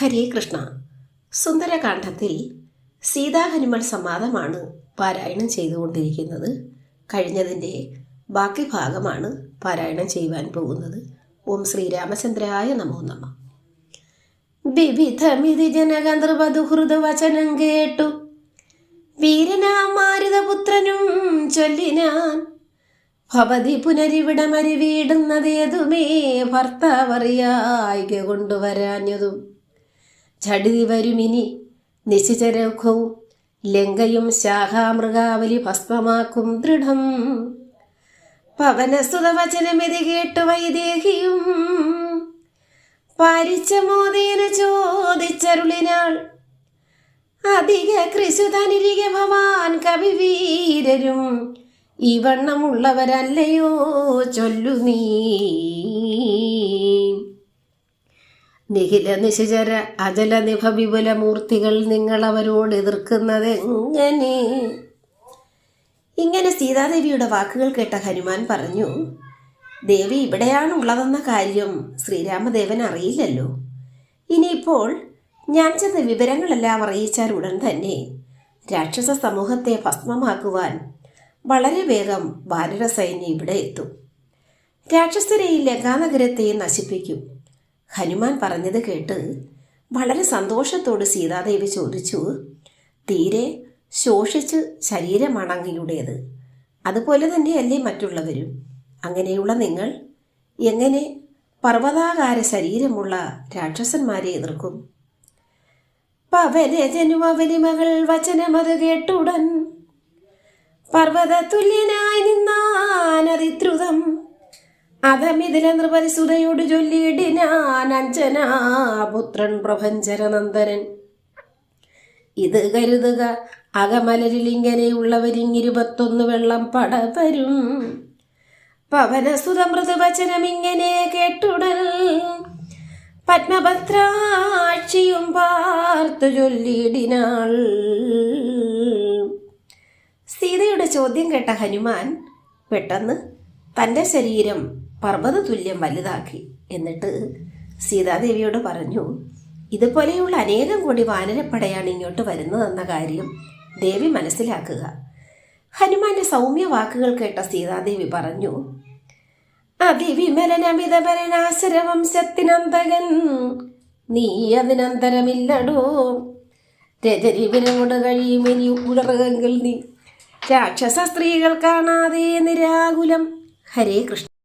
ഹരേ കൃഷ്ണ സുന്ദരകാന്ഡത്തിൽ സീതാഹനുമൽ സംവാദമാണ് പാരായണം ചെയ്തുകൊണ്ടിരിക്കുന്നത്. കഴിഞ്ഞതിന്റെ ബാക്കി ഭാഗമാണ് പാരായണം ചെയ്യുവാൻ പോകുന്നത്. ഓം ശ്രീരാമചന്ദ്രായ നമോ നമ. വിവിധമിതി ജനഗന്ധർവധുഹൃദ വചനം കേട്ടു. വീരനാമാരുതപുത്രനും ചൊല്ലിനാൻ ഭവതി പുനരിവിടമരി വീടുന്നതേതുമേ ഭർത്താവറിയായിക കൊണ്ടുവരാഞ്ഞതും. ഝടിതി വരുമിനി നിശിചരൗഖവും ലങ്കയും ശാഖാമൃഗാവലി ഭസ്മമാക്കും ദൃഢം. പവനസുതവചനമിതി കേട്ടു വൈദേഹിയും. പാരിച്ചമോദേന ചോദിച്ചരുളിനാൾ അധിക കൃശുതനിരിക ഭവാൻ കവിവീരരും. ഈ വണ്ണമുള്ളവരല്ലയോ ചൊല്ലു നീ നിഖില നിശിചര അജല നിഭ വിപുല മൂർത്തികൾ നിങ്ങൾ അവരോട് എതിർക്കുന്നത് എങ്ങനെ ഇങ്ങനെ സീതാദേവിയുടെ വാക്കുകൾ കേട്ട ഹനുമാൻ പറഞ്ഞു ദേവി ഇവിടെയാണ് ഉള്ളതെന്ന കാര്യം ശ്രീരാമദേവൻ അറിയില്ലല്ലോ. ഇനിയിപ്പോൾ ഞാൻ ചെന്ന വിവരങ്ങളെല്ലാം അറിയിച്ചാൽ ഉടൻ തന്നെ രാക്ഷസ സമൂഹത്തെ ഭസ്മമാക്കുവാൻ വളരെ വേഗം ഭാരത സൈന്യം ഇവിടെ എത്തും. രാക്ഷസരെ ലങ്കാനഗരത്തെ നശിപ്പിക്കും. ഹനുമാൻ പറഞ്ഞത് കേട്ട് വളരെ സന്തോഷത്തോട് സീതാദേവി ചോദിച്ചു തീരെ ശോഷിച്ച് ശരീരമാണ് അതുപോലെ തന്നെയല്ലേ മറ്റുള്ളവരും? അങ്ങനെയുള്ള നിങ്ങൾ എങ്ങനെ പർവതാകാര ശരീരമുള്ള രാക്ഷസന്മാരെ എതിർക്കും? പവനജനു അവനി മകൾ വചനമത് കേട്ടുടൻ. പർവത തുല്യനായി നിന്നാനതിദ്രുതം അതമിതില നൃപരിസുതയോട് ചൊല്ലിയിടിനാൻ അഞ്ജനാ പുത്രൻ ഇത് കരുതുക അകമലരിലിങ്ങനെയുള്ളവരിങ്ങിരുപത്തൊന്ന് വെള്ളം പടവരും. പവനസുതമൃത വചനം ഇങ്ങനെ കേട്ടുടൽ പത്മഭദ്രാക്ഷിയും പാർത്തു ചൊല്ലിയിടിനാൾ. സീതയുടെ ചോദ്യം കേട്ട ഹനുമാൻ പെട്ടെന്ന് തന്റെ ശരീരം പർവത തുല്യം വലുതാക്കി. എന്നിട്ട് സീതാദേവിയോട് പറഞ്ഞു ഇതുപോലെയുള്ള അനേകം കോടി വാനരപ്പടയാണ് ഇങ്ങോട്ട് വരുന്നതെന്ന കാര്യം ദേവി മനസ്സിലാക്കുക. ഹനുമാന്റെ സൗമ്യ വാക്കുകൾ കേട്ട സീതാദേവി പറഞ്ഞു അതിവിമലനമിതപരനാശരവംശത്തിനന്തകൻ നീ അതിനന്തരമില്ലടോ. കഴിയും എനി ഉടറുകെങ്കിൽ നീ. രാക്ഷസ സ്ത്രീകൾ കാണാതെ നിരാകുലം. ഹരേ കൃഷ്ണ.